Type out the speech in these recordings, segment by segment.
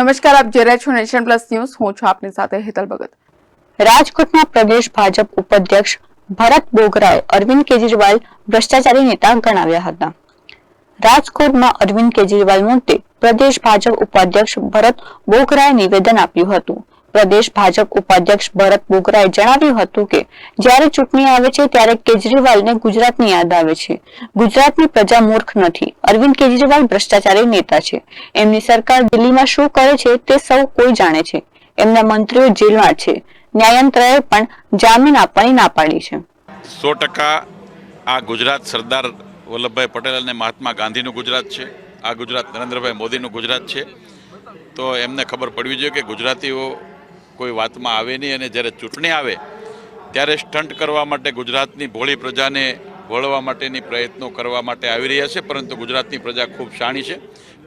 નમસ્કાર, આપ જોઈ રહ્યા છો નેશન પ્લસ ન્યૂઝ. હું છું આપની સાથે હેતલ ભગત. રાજકોટના પ્રદેશ ભાજપ ઉપાધ્યક્ષ ભરત બોગરાએ અરવિંદ કેજરીવાલ ભ્રષ્ટાચારી નેતા ગણાવ્યા હતા. રાજકોટમાં અરવિંદ કેજરીવાલ મુદ્દે પ્રદેશ ભાજપ ઉપાધ્યક્ષ ભરત બોગરાએ નિવેદન આપ્યું હતું. પ્રદેશ ભાજપ ઉપાધ્યક્ષ ભરત બોગરાએ જણાવ્યું હતું કે, જ્યારે ચૂંટણી આવે છે ત્યારે કેજરીવાલને ગુજરાતની યાદ આવે છે. ગુજરાતની પ્રજા મૂર્ખ નથી. અરવિંદ કેજરીવાલ ભ્રષ્ટાચારી નેતા છે. એમની સરકાર દિલ્હીમાં શું કરે છે તે સૌ કોઈ જાણે છે. એમના મંત્રીઓ જેલમાં છે. ન્યાયતંત્રએ પણ જામીન આપવાની ના પાડી છે. સો ટકા આ ગુજરાત સરદાર વલ્લભભાઈ પટેલ અને મહાત્મા ગાંધીનું ગુજરાત છે. આ ગુજરાત નરેન્દ્રભાઈ મોદીનું ગુજરાત છે. તો એમને ખબર પડવી જોઈએ કે ગુજરાતીઓ કોઈ વાતમાં આવે નહીં અને જ્યારે ચૂંટણી આવે, ત્યારે સ્ટન્ટ કરવા માટે ગુજરાતની ભોળી પ્રજાને વળવા માટેની પ્રયત્નો કરવા માટે આવી રહ્યા છે, પરંતુ ગુજરાતની પ્રજા ખૂબ શાણી છે.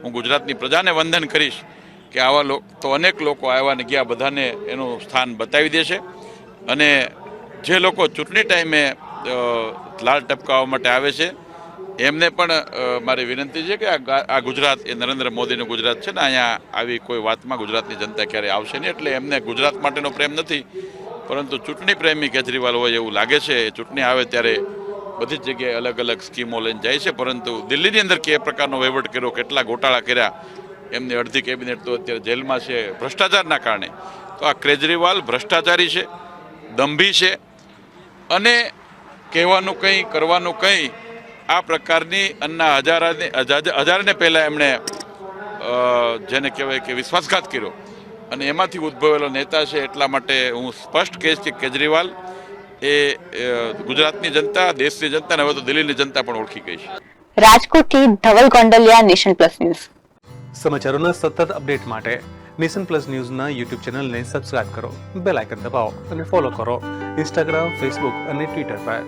હું ગુજરાતની પ્રજાને વંદન કરીશ કે આવા લોકો તો અનેક લોકો આવ્યા ને ગયા, બધાને એનું સ્થાન બતાવી દેશે. અને જે લોકો ચૂંટણી ટાઈમે લાળ ટપકાવવા માટે આવે છે એમને પણ મારી વિનંતી છે કે આ ગુજરાત, એ નરેન્દ્ર મોદીનું ગુજરાત છે ને, અહીંયા આવી કોઈ વાતમાં ગુજરાતની જનતા ક્યારેય આવશે નહીં, એટલે એમને ગુજરાત માટેનો પ્રેમ નથી, પરંતુ ચૂંટણી પ્રેમી કેજરીવાલ હોય એવું લાગે છે ચૂંટણી આવે ત્યારે બધી જ જગ્યાએ અલગ અલગ સ્કીમો લઈને જાય છે, પરંતુ દિલ્હીની અંદર કે પ્રકારનો વહીવટ કર્યો, કેટલા ગોટાળા કર્યા, એમની અડધી કેબિનેટ તો અત્યારે જેલમાં છે, ભ્રષ્ટાચારના કારણે. તો આ કેજરીવાલ ભ્રષ્ટાચારી છે, દંભી છે, અને કહેવાનું કંઈ, કરવાનું કંઈ આ પ્રકારની અન્ના હજારાને હજારને પહેલાં એમણે જેને કહેવાય કે વિશ્વાસઘાત કર્યો. અને એમાંથી ઉદ્ભવેલો નેતા છે એટલા માટે હું સ્પષ્ટ કહીશ કે કેજરીવાલ એ ગુજરાતની જનતા દેશની જનતા અને હવે તો દિલ્હીની જનતા પણ ઓળખી ગઈ છે. રાજકોટથી Dhaval Gondaliya nation plus news. સમાચારોના સતત અપડેટ માટે નેશન પ્લસ ન્યૂઝના યુટ્યુબ ચેનલને સબસ્ક્રાઇબ કરો બેલ આઇકન દબાવો અને ફોલો કરો ઇન્સ્ટાગ્રામ ફેસબુક અને ટ્વિટર પર.